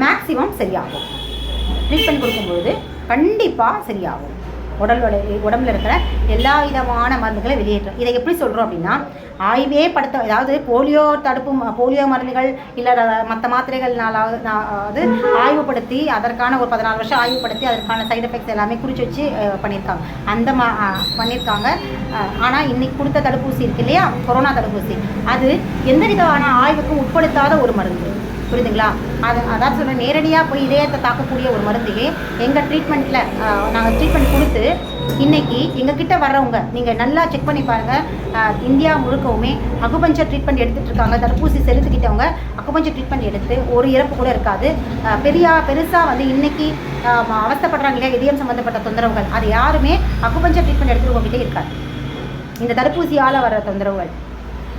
Maximum சரியாகும். Treatment கொடுக்கும்பொழுது கண்டிப்பாக சரியாகும். உடலோட உடம்புல இருக்கிற எல்லா விதமான மருந்துகளை வெளியேற்றும் இதை எப்படி சொல்கிறோம் அப்படின்னா ஆய்வே படுத்த அதாவது போலியோ தடுப்பு ம- போலியோ மருந்துகள் இல்லை மற்ற மாத்திரைகள்னாலாவது ஆய்வுப்படுத்தி அதற்கான ஒரு பதினாலு வருஷம் ஆய்வுப்படுத்தி அதற்கான சைடு எஃபெக்ட்ஸ் எல்லாமே குறித்து வச்சு பண்ணியிருக்காங்க. அந்த மா பண்ணியிருக்காங்க. ஆனால் இன்னைக்கு கொடுத்த தடுப்பூசி இருக்கு இல்லையா? கொரோனா தடுப்பூசி. அது எந்த விதமான ஆய்வுக்கும் உட்படுத்தாத ஒரு மருந்து. புரியுதுங்களா? அது அதான் சொல்கிறேன் நேரடியாக போய் இதயத்தை தாக்கக்கூடிய ஒரு மருந்தையே எங்கள் ட்ரீட்மெண்ட்டில் நாங்கள் ட்ரீட்மெண்ட் கொடுத்து இன்றைக்கி எங்கள் கிட்ட வர்றவங்க நீங்கள் நல்லா செக் பண்ணி பாருங்கள் இந்தியா முழுக்கவுமே அகுபஞ்சர் ட்ரீட்மெண்ட் எடுத்துகிட்டு இருக்காங்க. தடுப்பூசி செலுத்திக்கிட்டவங்க அகுபஞ்சர் ட்ரீட்மெண்ட் எடுத்து ஒரு இறப்பு கூட இருக்காது. பெரியா பெருசாக வந்து இன்றைக்கி அஹ், இல்லையா? இதயம் சம்மந்தப்பட்ட தொந்தரவுகள். அது யாருமே அகுபஞ்சர் ட்ரீட்மெண்ட் எடுத்துருவங்கிட்டே இருக்காது. இந்த தடுப்பூசியால் வர தொந்தரவுகள்.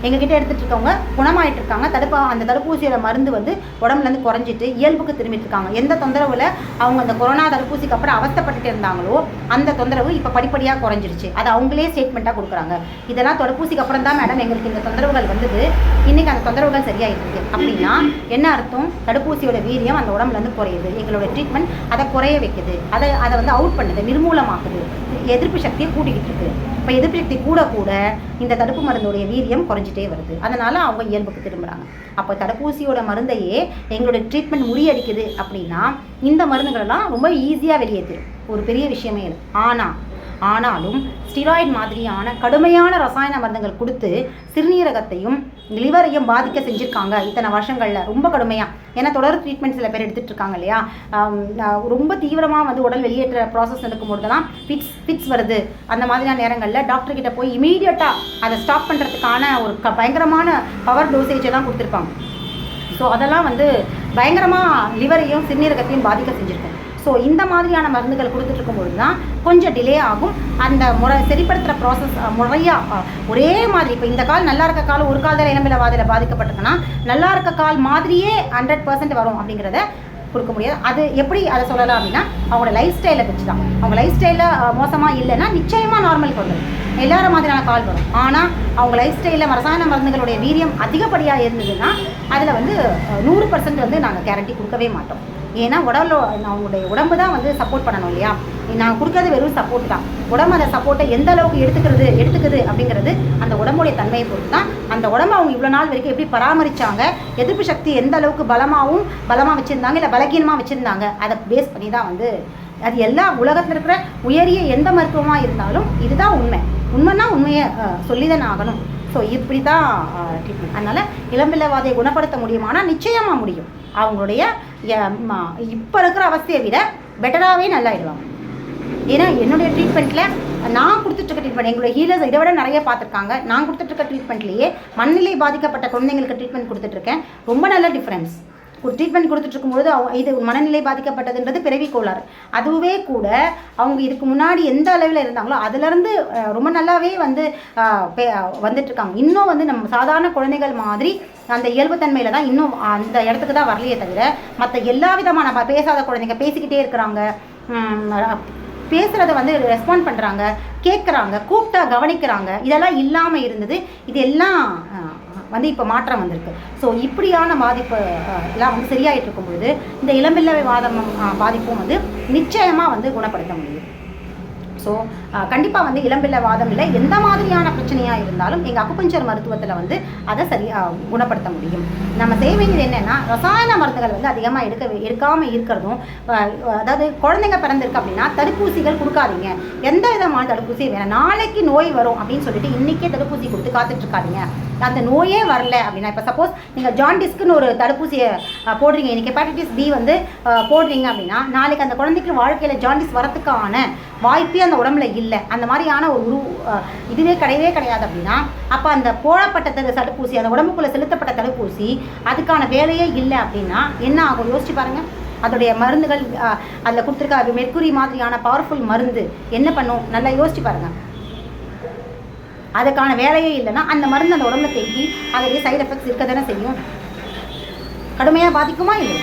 எங்ககிட்ட எடுத்துகிட்டு இருக்கவங்க குணமாயிட்டு இருக்காங்க தடுப்பா அந்த தடுப்பூசியோட மருந்து வந்து உடம்புலேருந்து குறைஞ்சிட்டு இயல்புக்கு திரும்பிட்டு இருக்காங்க எந்த தொந்தரவில் அவங்க அந்த கொரோனா தடுப்பூசிக்கு அப்புறம் அவஸ்தப்பட்டுட்டு இருந்தாங்களோ அந்த தொந்தரவு இப்போ படிப்படியாக குறைஞ்சிருச்சு. அது அவங்களே ஸ்டேட்மெண்ட்டாக கொடுக்குறாங்க. இதெல்லாம் தடுப்பூசிக்கு அப்புறம் தான் மேடம் எங்களுக்கு இந்த தொந்தரவுகள் வந்தது. இன்றைக்கி அந்த தொந்தரவுகள் சரியாயிருக்கு அப்படின்னா என்ன அர்த்தம்? தடுப்பூசியோட வீரியம் அந்த உடம்புலேருந்து குறையுது. எங்களோட ட்ரீட்மெண்ட் அதை குறைய வைக்குது. அதை அதை வந்து அவுட் பண்ணுது நிர்மூலமாக்குது. எதிர்ப்பு சக்தியை கூட்டிக்கிட்டு இருக்கு. இப்போ எதிர்ப்பு சக்தி கூட கூட இந்த தடுப்பு மருந்துடைய வீரியம் குறைஞ்சிட்டே வருது. அதனால அவங்க இயல்புக்கு திரும்புகிறாங்க அப்போ தடுப்பூசியோட மருந்தையே எங்களுடைய ட்ரீட்மெண்ட் முறியடிக்குது அப்படின்னா இந்த மருந்துகளெல்லாம் ரொம்ப ஈஸியாக வெளியேற்றிடும் ஒரு பெரிய விஷயமே இல்லை. ஆனால் ஆனாலும் ஸ்டீராய்ட் மாதிரியான கடுமையான ரசாயன மருந்துகள் கொடுத்து சிறுநீரகத்தையும் லிவரையும் பாதிக்க செஞ்சுருக்காங்க இத்தனை வருஷங்களில். ரொம்ப கடுமையாக ஏன்னா தொடர் ட்ரீட்மெண்ட் சில பேர் எடுத்துகிட்டு இருக்காங்க இல்லையா? ரொம்ப தீவிரமாக வந்து உடல் வெளியேற்ற ப்ராசஸ் நடக்கும்போதெல்லாம் ஃபிட்ஸ் ஃபிட்ஸ் வருது. அந்த மாதிரியான நேரங்களில் டாக்டர் கிட்ட போய் இமீடியட்டாக அதை ஸ்டாப் பண்ணுறதுக்கான ஒரு க பயங்கரமான பவர் டோசேஜை தான் கொடுத்துருப்பாங்க. ஸோ அதெல்லாம் வந்து பயங்கரமாக லிவரையும் சிறுநீரகத்தையும் பாதிக்க செஞ்சுருக்காங்க ஸோ இந்த மாதிரியான மருந்துகள் கொடுத்துட்டு இருக்கும்பொழுது தான் கொஞ்சம் டிலே ஆகும். அந்த முறை சரிப்படுத்துகிற ப்ராசஸ் முறையாக ஒரே மாதிரி இப்போ இந்த கால் நல்லா இருக்க கால் ஒரு கால் தான் இளம்பில வாதில் பாதிக்கப்பட்டிருக்குன்னா நல்லா இருக்க கால் மாதிரியே ஹண்ட்ரட் பர்சன்ட் வரும் அப்படிங்கிறத கொடுக்க முடியாது. அது எப்படி அதை சொல்லலாம் அப்படின்னா அவங்களோட லைஃப் ஸ்டைலை வச்சு தான். அவங்க லைஃப் ஸ்டைலில் மோசமாக இல்லைன்னா நிச்சயமாக நார்மலுக்கு வந்துடும் எல்லார மாதிரியான கால் வரும். ஆனால் அவங்க லைஃப் ஸ்டைலில் ரசாயன மருந்துகளுடைய வீரியம் அதிகப்படியாக இருந்ததுன்னா அதில் வந்து நூறு பர்சன்ட் வந்து நாங்கள் கேரண்டி கொடுக்கவே மாட்டோம். ஏன்னா உடம்புல அவங்களுடைய உடம்பு தான் வந்து சப்போர்ட் பண்ணணும் இல்லையா? நான் கொடுக்கறது வெறும் சப்போர்ட் தான். உடம்பு அந்த சப்போர்ட்டை எந்த அளவுக்கு எடுத்துக்கிறது எடுத்துக்குது அப்படிங்கிறது அந்த உடம்புடைய தன்மையை பொறுத்து தான் அந்த உடம்பு அவங்க இவ்வளோ நாள் வரைக்கும் எப்படி பராமரித்தாங்க எதிர்ப்பு சக்தி எந்த அளவுக்கு பலமாகவும் பலமாக வச்சுருந்தாங்க இல்லை பலகீனமாக வச்சுருந்தாங்க அதை பேஸ் பண்ணி தான் வந்து அது எல்லா உலகத்தில் இருக்கிற உயரிய எந்த மருத்துவமாக இருந்தாலும் இதுதான் உண்மை. உண்மைன்னா உண்மையை சொல்லி தானே ஆகணும். ஸோ இப்படி தான் ட்ரீட்மெண்ட் அதனால் இளம்பிள்ளவாதையை குணப்படுத்த முடியுமானா நிச்சயமாக முடியும். அவங்களுடைய இப்போ இருக்கிற அவஸ்தையை விட பெட்டராகவே நல்லாயிடுவாங்க. ஏன்னா என்னுடைய ட்ரீட்மெண்ட்டில் நான் கொடுத்துட்ருக்க ட்ரீட்மெண்ட் எங்களுடைய ஹீலர்ஸ் இதை விட நிறைய பார்த்துருக்காங்க. நான் கொடுத்துட்ருக்க ட்ரீட்மெண்ட்லேயே மண்ணிலை பாதிக்கப்பட்ட குழந்தைங்களுக்கு ட்ரீட்மெண்ட் கொடுத்துட்ருக்கேன் ரொம்ப நல்ல டிஃப்ரென்ஸ் ஒரு ட்ரீட்மெண்ட் கொடுத்துட்டு அவங்க இது மனநிலை பாதிக்கப்பட்டதுன்றது பிறவி கோளாறு. அதுவே கூட அவங்க இதுக்கு முன்னாடி எந்த அளவில் இருந்தாங்களோ அதுலேருந்து ரொம்ப நல்லாவே வந்து வந்துட்டுருக்காங்க பே- இன்னும் வந்து நம்ம சாதாரண குழந்தைகள் மாதிரி அந்த இயல்புத்தன்மையில் தான் இன்னும் அந்த இடத்துக்கு தான் வரலையே தவிர மற்ற எல்லா விதமான பேசாத குழந்தைங்க பேசிக்கிட்டே இருக்கிறாங்க. பேசுகிறத வந்து ரெஸ்பாண்ட் பண்ணுறாங்க கேட்குறாங்க கூப்பிட்டா கவனிக்கிறாங்க. இதெல்லாம் இல்லாமல் இருந்தது. இது எல்லாம் வந்து இப்போ மாற்றம் வந்திருக்கு. ஸோ இப்படியான பாதிப்பு எல்லாம் வந்து சரியாயிட்டு இருக்கும் பொழுது இந்த இளம்பிள்ளை வாதம் பாதிப்பும் வந்து நிச்சயமாக வந்து குணப்படுத்த முடியும். ஸோ கண்டிப்பாக வந்து இளம்பிள்ளை வாதம் இல்லை. எந்த மாதிரியான பிரச்சனையாக இருந்தாலும் எங்கள் அக்குபஞ்சர் மருத்துவத்தில் வந்து அதை சரியாக குணப்படுத்த முடியும். நம்ம செய்ய வேண்டியது என்னென்னா ரசாயன மருந்துகள் வந்து அதிகமாக எடுக்க எடுக்காமல் இருக்கிறதும் அதாவது குழந்தைங்க பிறந்திருக்கு அப்படின்னா தடுப்பூசிகள் கொடுக்காதீங்க. எந்த விதமான தடுப்பூசியும் வேணாம். நாளைக்கு நோய் வரும் அப்படின்னு சொல்லிட்டு இன்றைக்கே தடுப்பூசி கொடுத்து காத்துட்ருக்காதீங்க அந்த நோயே வரல அப்படின்னா இப்போ சப்போஸ் நீங்கள் ஜாண்டிஸ்க்குன்னு ஒரு தடுப்பூசியை போடுறீங்க. இன்னைக்கு ஹெப்பாட்டிட்டிஸ் பி வந்து போடுறீங்க அப்படின்னா நாளைக்கு அந்த குழந்தைக்கு வாழ்க்கையில் ஜாண்டிஸ் வரத்துக்கான வாய்ப்பே அந்த உடம்புல இல்லை. அந்த மாதிரியான ஒரு உரு இதுவே கிடையவே கிடையாது அப்படின்னா அப்போ அந்த போடப்பட்ட தடுப்பூசி அந்த உடம்புக்குள்ளே செலுத்தப்பட்ட தடுப்பூசி அதுக்கான வேலையே இல்லை அப்படின்னா என்ன ஆகும்? யோசிச்சு பாருங்கள் அதோடைய மருந்துகள் அதில் கொடுத்துருக்க மெர்க்குரி மாதிரியான பவர்ஃபுல் மருந்து என்ன பண்ணும்? நல்லா யோசிச்சு பாருங்கள் அதுக்கான வேலையே இல்லைன்னா அந்த மருந்து அந்த உடம்புல தேங்கி அதோடைய சைடு எஃபெக்ட்ஸ் இருக்க தானே செய்யும். கடுமையாக பாதிக்குமா இல்லை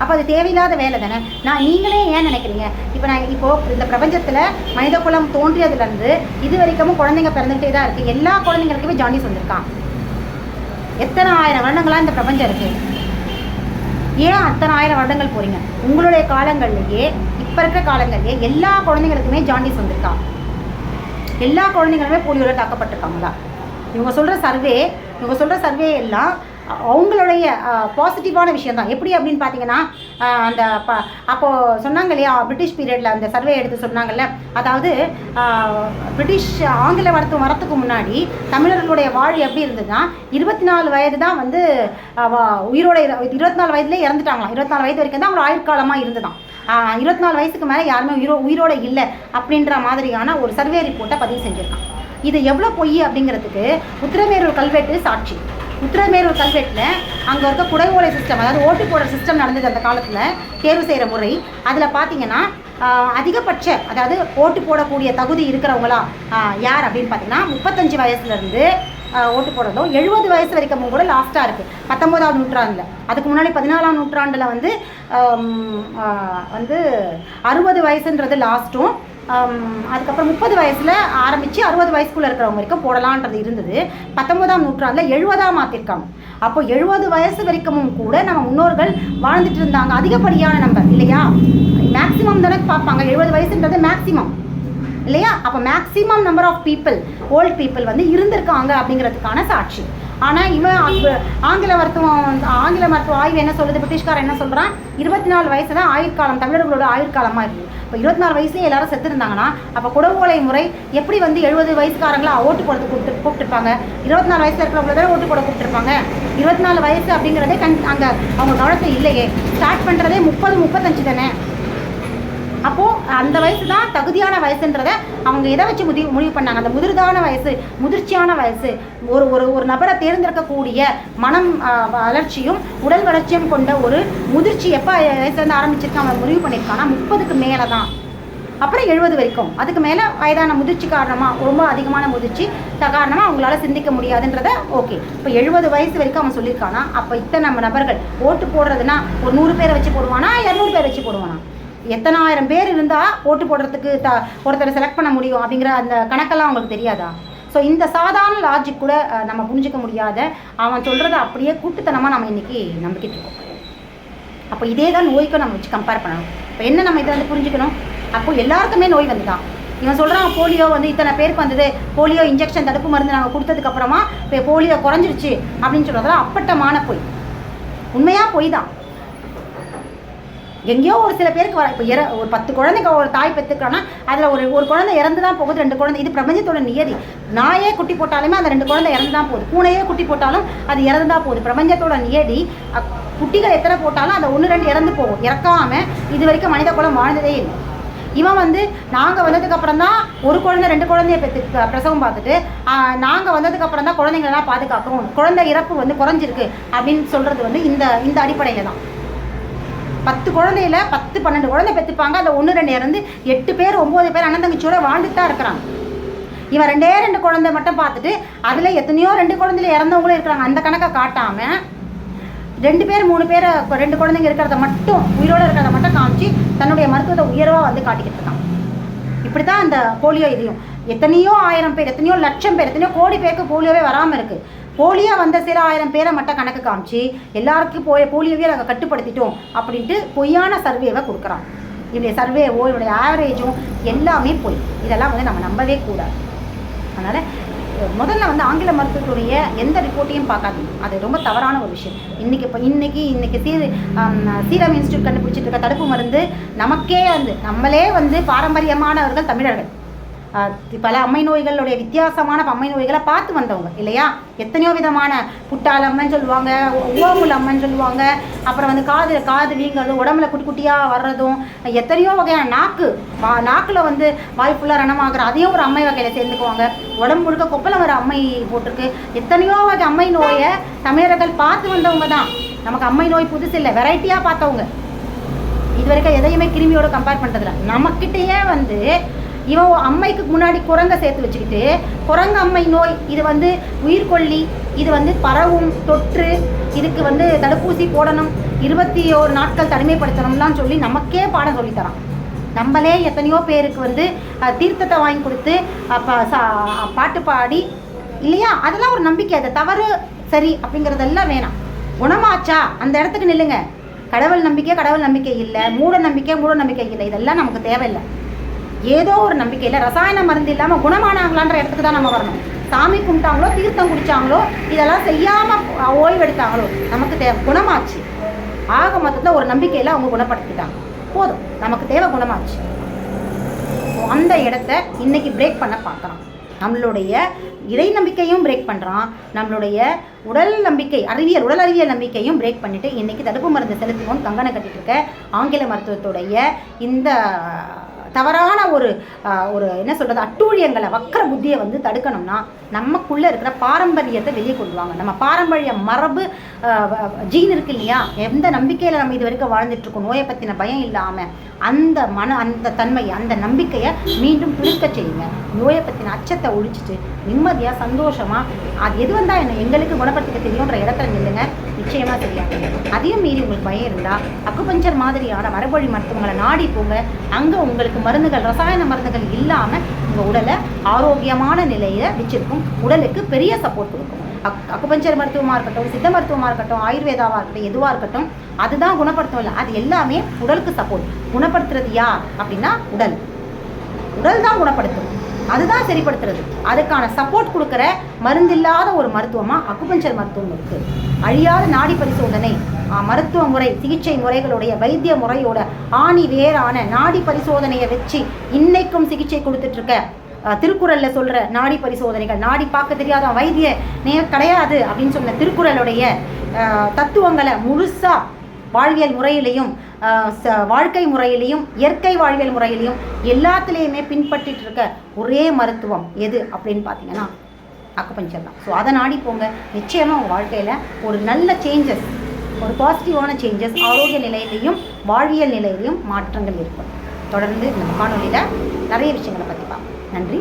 அப்போ அது தேவையில்லாத வேலை தானே? நான் நீங்களே ஏன் நினைக்கிறீங்க? இப்போ நான் இப்போ இந்த பிரபஞ்சத்தில் மனித குலம் தோன்றியதுலேருந்து இது வரைக்கும் குழந்தைங்க பிறந்துகிட்டே தான் இருக்குது எல்லா குழந்தைங்களுக்குமே ஜாண்டிஸ் வந்திருக்கான் எத்தனை ஆயிரம் வருடங்களா இந்த பிரபஞ்சம் இருக்குது ஏன் அத்தனை ஆயிரம் வருடங்கள் போகிறீங்க உங்களுடைய காலங்கள்லேயே இப்போ இருக்கிற காலங்கள்லேயே எல்லா குழந்தைங்களுக்குமே ஜாண்டிஸ் வந்திருக்கா எல்லா குழந்தைங்களுமே போலியோவில் தாக்கப்பட்டிருக்காங்களா? இவங்க சொல்கிற சர்வே இவங்க சொல்கிற சர்வே எல்லாம் அவங்களுடைய பாசிட்டிவான விஷயம் தான் எப்படி அப்படின்னு பார்த்தீங்கன்னா அந்த ப அப்போது சொன்னாங்க இல்லையா பிரிட்டிஷ் பீரியடில் அந்த சர்வே எடுத்து சொன்னாங்கல்ல அதாவது பிரிட்டிஷ் ஆங்கில வரத்து வரத்துக்கு முன்னாடி தமிழர்களுடைய வாழ் எப்படி இருந்ததுன்னா இருபத்தி நாலு வயது தான் வந்து உயிரோட இருபத்தி நாலு வயதுலேயே இறந்துட்டாங்களாம். இருபத்தி நாலு வயது வரைக்கும் தான் ஒரு ஆயுட்காலமாக இருந்ததான். இருபத்தி நாலு வயசுக்கு மேலே யாருமே உயிரோ உயிரோட இல்லை அப்படின்ற மாதிரியான ஒரு சர்வே ரிப்போர்ட்டை பதிவு செஞ்சுருக்கான் இது எவ்வளோ பொய் அப்படிங்கிறதுக்கு உத்திரமேரூர் கல்வெட்டு சாட்சி. உத்திரமேரூர் கல்வெட்டில் அங்கே இருக்க குடைவோலை சிஸ்டம் அதாவது ஓட்டு போடுற சிஸ்டம் நடந்தது அந்த காலத்தில். தேர்வு செய்கிற முறை. அதில் பார்த்தீங்கன்னா அதிகபட்ச அதாவது ஓட்டு போடக்கூடிய தகுதி இருக்கிறவங்களா யார் அப்படின்னு பார்த்தீங்கன்னா முப்பத்தஞ்சு வயசுலேருந்து ஓட்டு போடுறதும் எழுபது வயசு வரைக்கும் கூட லாஸ்ட்டாக இருக்குது பத்தொம்போதாவது நூற்றாண்டில். அதுக்கு முன்னாடி பதினாலாம் நூற்றாண்டில் வந்து வந்து அறுபது வயசுன்றது லாஸ்ட்டும் அதுக்கப்புறம் முப்பது வயசில் ஆரம்பித்து அறுபது வயசுக்குள்ளே இருக்கிறவங்க வரைக்கும் போடலான்றது இருந்தது. பத்தொன்பதாம் நூற்றாண்டில் எழுபதாம் மாற்றிருக்காங்க அப்போ எழுபது வயசு வரைக்கும் கூட நம்ம முன்னோர்கள் வாழ்ந்துட்டு இருந்தாங்க. அதிகப்படியான நம்பர் இல்லையா? மேக்ஸிமம் தானே பார்ப்பாங்க. எழுபது வயசுன்றது மேக்ஸிமம் இல்லையா? அப்போ maximum number of people old people வந்து இருந்திருக்காங்க அப்படிங்கிறதுக்கான சாட்சி. ஆனால் இவன் ஆங்கில மருத்துவம் ஆங்கில மருத்துவ ஆய்வு என்ன சொல்லுது? பிரிட்டிஷ்காரன் என்ன சொல்கிறான் இருபத்தி நாலு வயசு தான் ஆயுட்காலம் தமிழர்களோட ஆயுட்காலமாக இருக்குது இப்போ இருபத்தி நாலு வயசுலேயே எல்லாரும் செத்துருந்தாங்கன்னா அப்போ குடவோலை முறை எப்படி வந்து எழுபது வயசுக்காரங்களா ஓட்டு போடுறதுக்கு கூப்பிட்டு கூப்பிட்டுருப்பாங்க? இருபத்தி நாலு வயசில் இருக்கிறவங்கள தான் ஓட்டு போட கூப்பிட்டுருப்பாங்க? இருபத்தி நாலு வயசு அப்படிங்கிறதே கண் அங்கே அவங்க கவனத்தில் இல்லையே. ஸ்டார்ட் பண்ணுறதே முப்பது முப்பத்தஞ்சு தானே. அப்போது அந்த வயசு தான் தகுதியான வயசுன்றதை அவங்க எதை வச்சு முடிவு முடிவு பண்ணாங்க? அந்த முதிர்தான வயசு முதிர்ச்சியான வயசு. ஒரு ஒரு ஒரு நபரை தேர்ந்தெடுக்கக்கூடிய மனம் வளர்ச்சியும் உடல் வளர்ச்சியும் கொண்ட ஒரு முதிர்ச்சி எப்போ வயசுலேருந்து ஆரம்பிச்சிருக்கான் அவன் முடிவு பண்ணியிருக்கான்னா முப்பதுக்கு மேலே தான் அப்புறம் எழுபது வரைக்கும். அதுக்கு மேலே வயதான முதிர்ச்சி காரணமாக ரொம்ப அதிகமான முதிர்ச்சி த- காரணமாக அவங்களால சிந்திக்க முடியாதுன்றத ஓகே. இப்போ எழுபது வயசு வரைக்கும் அவன் சொல்லியிருக்கானா? அப்போ இத்தனை நம்ம நபர்கள் ஓட்டு போடுறதுனா ஒரு நூறு பேரை வச்சு போடுவானா இரநூறு பேர் வச்சு போடுவானா? எத்தனாயிரம் பேர் இருந்தால் ஓட்டு போடுறதுக்கு த ஒருத்தரை செலக்ட் பண்ண முடியும் அப்படிங்கிற அந்த கணக்கெல்லாம் அவங்களுக்கு தெரியாதா? ஸோ இந்த சாதாரண லாஜிக் கூட நம்ம புரிஞ்சுக்க முடியாத அவன் சொல்கிறத அப்படியே கூட்டுத்தனமாக நம்ம இன்றைக்கி நம்பிக்கிட்டு இருக்கோம். அப்போ இதே தான் நோய்க்கும் நம்ம வச்சு கம்பேர் பண்ணணும். இப்போ என்ன நம்ம இதை வந்து புரிஞ்சுக்கணும்? அப்போ எல்லாருக்குமே நோய் வந்து தான் இவன் சொல்கிறான் போலியோ வந்து இத்தனை பேருக்கு வந்தது. போலியோ இன்ஜெக்ஷன் தடுப்பு மருந்து நாங்கள் கொடுத்ததுக்கப்புறமா இப்போ போலியோ குறைஞ்சிருச்சு. அப்படின்னு சொல்கிறதெல்லாம் அப்பட்டமான பொய். உண்மையாக பொய் தான். எங்கேயோ ஒரு சில பேருக்கு வர இப்போ இற ஒரு பத்து குழந்தைங்க ஒரு தாய் பெற்றுக்கிறான்னா அதில் ஒரு ஒரு குழந்தை இறந்து தான் போகுது ரெண்டு குழந்தை. இது பிரபஞ்சத்தோட நியதி. நாயே குட்டி போட்டாலுமே அந்த ரெண்டு குழந்தை இறந்து தான் போகுது. பூனையே குட்டி போட்டாலும் அது இறந்து தான் போகுது. பிரபஞ்சத்தோட நியதி குட்டிகள் எத்தனை போட்டாலும் அதை ஒன்று ரெண்டு இறந்து போகும். இறக்காமல் இது வரைக்கும் மனித குலம் வாழ்ந்ததே இல்லை. இவன் வந்து நாங்கள் வந்ததுக்கப்புறம் தான் ஒரு குழந்தை ரெண்டு குழந்தைய பெற்று பிரசவம் பார்த்துட்டு நாங்கள் வந்ததுக்கப்புறம் தான் குழந்தைங்களெல்லாம் பாதுகாக்கிறோம் குழந்தை இறப்பு வந்து குறைஞ்சிருக்கு அப்படின்னு சொல்கிறது வந்து இந்த இந்த அடிப்படையில் தான் பத்து குழந்தையில பத்து பன்னெண்டு குழந்தை பெற்றுப்பாங்க அதில் ஒன்று ரெண்டு இறந்து எட்டு பேர் ஒம்பது பேர் அண்ணன் தங்கச்சியோட வாழ்ந்துட்டு தான் இருக்கிறாங்க. இவன் ரெண்டே ரெண்டு குழந்தை மட்டும் பார்த்துட்டு அதில் எத்தனையோ ரெண்டு குழந்தையில இறந்தவங்களும் இருக்கிறாங்க. அந்த கணக்கை காட்டாமல் ரெண்டு பேர் மூணு பேர் ரெண்டு குழந்தைங்க இருக்கிறத மட்டும் உயிரோடு இருக்கிறத மட்டும் காமிச்சு தன்னுடைய மருத்துவத்தை உயர்வாக வந்து காட்டிக்கிட்டு இருக்கான் இப்படி தான் அந்த போலியோ இதையும். எத்தனையோ ஆயிரம் பேர் எத்தனையோ லட்சம் பேர் எத்தனையோ கோடி பேருக்கு போலியோவே வராமல் இருக்குது போலியோ வந்த சில ஆயிரம் பேரை மட்டும் கணக்கு காமிச்சு எல்லாருக்கும் போய் போலியோவே நாங்கள் கட்டுப்படுத்திட்டோம் அப்படின்ட்டு பொய்யான சர்வேவை கொடுக்குறான். இவனுடைய சர்வேவோ இவனுடைய ஆவரேஜும் எல்லாமே போய். இதெல்லாம் வந்து நம்ம நம்பவே கூடாது. அதனால் முதல்ல வந்து ஆங்கில மருத்துவத்துடைய எந்த ரிப்போர்ட்டையும் பார்க்காதீங்க. அது ரொம்ப தவறான ஒரு விஷயம். இன்றைக்கி இப்போ இன்றைக்கி இன்றைக்கி சீர சீரம் இன்ஸ்டியூட் கண்டுபிடிச்சிட்டு இருக்க தடுப்பு மருந்து நமக்கே வந்து நம்மளே வந்து பாரம்பரியமானவர்கள் தமிழர்கள். பல அம்மை நோய்களுடைய வித்தியாசமான அம்மை நோய்களை பார்த்து வந்தவங்க இல்லையா? எத்தனையோ விதமான புட்டால் அம்மன் சொல்லுவாங்க ஓமுல் அம்மன் சொல்லுவாங்க அப்புறம் வந்து காது காது வீங்கிறதும் உடம்புல குட்டி குட்டியாக வர்றதும் எத்தனையோ வகையான நாக்கு வா நாக்கில் வந்து வாய் ஃபுல்லாக ரணமாகிற அதையும் ஒரு அம்மை வகையில் சேர்ந்துக்குவாங்க. உடம்பு முழுக்க கொப்பளம் வர அம்மை போட்டிருக்கு. எத்தனையோ வகை அம்மை நோயை தமிழர்கள் பார்த்து வந்தவங்க தான். நமக்கு அம்மை நோய் புதுசு இல்லை வெரைட்டியாக பார்த்தவங்க. இது வரைக்கும் எதையுமே கிருமியோட கம்பேர் பண்ணுறதில்ல நம்மக்கிட்டேயே வந்து இவன் அம்மைக்கு முன்னாடி குரங்கை சேர்த்து வச்சுக்கிட்டு குரங்கு அம்மை நோய் இது வந்து உயிர்கொல்லி இது வந்து பரவும் தொற்று இதுக்கு வந்து தடுப்பூசி போடணும் இருபத்தி ஓரு நாட்கள் தனிமைப்படுத்தணும்லாம் சொல்லி நமக்கே பாடம் சொல்லித்தரான். நம்மளே எத்தனையோ பேருக்கு வந்து தீர்த்தத்தை வாங்கி கொடுத்து அப்ப சா- பாட்டு பாடி இல்லையா? அதெல்லாம் ஒரு நம்பிக்கை. அது தவறு சரி அப்படிங்கிறதெல்லாம் வேணாம். குணமாச்சா? அந்த இடத்துக்கு நில்லுங்க. கடவுள் நம்பிக்கை கடவுள் நம்பிக்கை இல்லை. மூட நம்பிக்கை மூட நம்பிக்கை இல்லை. இதெல்லாம் நமக்கு தேவையில்லை. ஏதோ ஒரு நம்பிக்கையில் ரசாயன மருந்து இல்லாமல் குணமானாங்களான்ற இடத்துக்கு தான் நம்ம வரணும். சாமி கும்பிட்டாங்களோ தீர்த்தம் குடித்தாங்களோ இதெல்லாம் செய்யாமல் ஓய்வெடுத்தாங்களோ நமக்கு தேவை குணமாச்சு. ஆக மொத்தத்தில் ஒரு நம்பிக்கையில் அவங்க குணப்படுத்திட்டாங்க. போதும் நமக்கு தேவை குணமாச்சு. அந்த இடத்த இன்னைக்கு பிரேக் பண்ண பார்க்குறான் நம்மளுடைய இறை நம்பிக்கையும் பிரேக் பண்ணுறான் நம்மளுடைய உடல் நம்பிக்கை அறிவியல் உடல் அறிவியல் நம்பிக்கையும் பிரேக் பண்ணிவிட்டு இன்றைக்கி தடுப்பு மருந்து செலுத்துவோம் கங்கணம் கட்டிட்டு இருக்க ஆங்கில மருத்துவத்துடைய இந்த தவறான ஒரு ஒரு என்ன சொல்கிறது அட்டூழியங்களை வக்கர புத்தியை வந்து தடுக்கணும்னா நமக்குள்ளே இருக்கிற பாரம்பரியத்தை வெளியே கொண்டு வாங்க. நம்ம பாரம்பரிய மரபு ஜீன் இருக்கு இல்லையா? எந்த நம்பிக்கையில் நம்ம இது வரைக்கும் வாழ்ந்துட்டுருக்கோம் நோயை பற்றின பயம் இல்லாமல் அந்த மன அந்த தன்மையை அந்த நம்பிக்கையை மீண்டும் துளிர்க்க செய்யுங்க. நோயை பற்றின அச்சத்தை ஒழிச்சிட்டு நிம்மதியாக சந்தோஷமாக அது எது வந்தால் என்ன எங்களுக்கு குணப்படுத்திக்க தெரியுன்ற இடத்துல நில்லுங்க. நிச்சயமாக தெரியாது அதையும் மீறி உங்களுக்கு பயம் இருந்தால் அக்குபஞ்சர் மாதிரியான மரபொழி மருத்துவங்களை நாடி போங்க. அங்கே உங்களுக்கு மருந்துகள் ரசாயன மருந்துகள் இல்லாமல் உங்கள் உடலை ஆரோக்கியமான நிலையில் வச்சிருக்கும். உடலுக்கு பெரிய சப்போர்ட் கொடுக்கும். அக் அக்குபஞ்சர் மருத்துவமாக இருக்கட்டும் சித்த மருத்துவமாக இருக்கட்டும் ஆயுர்வேதாவாக இருக்கட்டும் எதுவாக இருக்கட்டும் அதுதான் குணப்படுத்தும் இல்லை. அது எல்லாமே உடலுக்கு சப்போர்ட் குணப்படுத்துறது யார்? அப்படின்னா உடல். உடல் தான் குணப்படுத்தும். அதுதான் சரிப்படுத்துறது. அதுக்கான சப்போர்ட் கொடுக்குற மருந்தில்லாத ஒரு மருத்துவமாக அக்குபஞ்சர் மருத்துவம் இருக்குது அழியாத நாடி பரிசோதனை மருத்துவ முறை சிகிச்சை முறைகளுடைய வைத்திய முறையோட ஆணி வேறான நாடி பரிசோதனையை வச்சு இன்னைக்கும் சிகிச்சை கொடுத்துட்ருக்க. திருக்குறள்ல சொல்ற நாடி பரிசோதனைகள் நாடி பார்க்க தெரியாத வைத்திய நே கிடையாது அப்படின்னு சொன்ன திருக்குறளுடைய தத்துவங்களை முழுசா வாழ்வியல் முறையிலையும் ச- வாழ்க்கை முறையிலையும் இயற்கை வாழ்வியல் முறையிலையும் எல்லாத்துலேயுமே பின்பற்றிட்டு இருக்க ஒரே மருத்துவம் எது அப்படின்னு பார்த்தீங்கன்னா அக்குபஞ்சர் தான். ஸோ அதை நாடி போங்க. நிச்சயமாக உங்கள் வாழ்க்கையில் ஒரு நல்ல சேஞ்சஸ் ஒரு பாசிட்டிவான சேஞ்சஸ் ஆரோக்கிய நிலையிலையும் வாழ்வியல் நிலையிலையும் மாற்றங்கள் ஏற்படும். தொடர்ந்து இந்த காணொலியில் நிறைய விஷயங்களை பற்றி பார்ப்போம். நன்றி.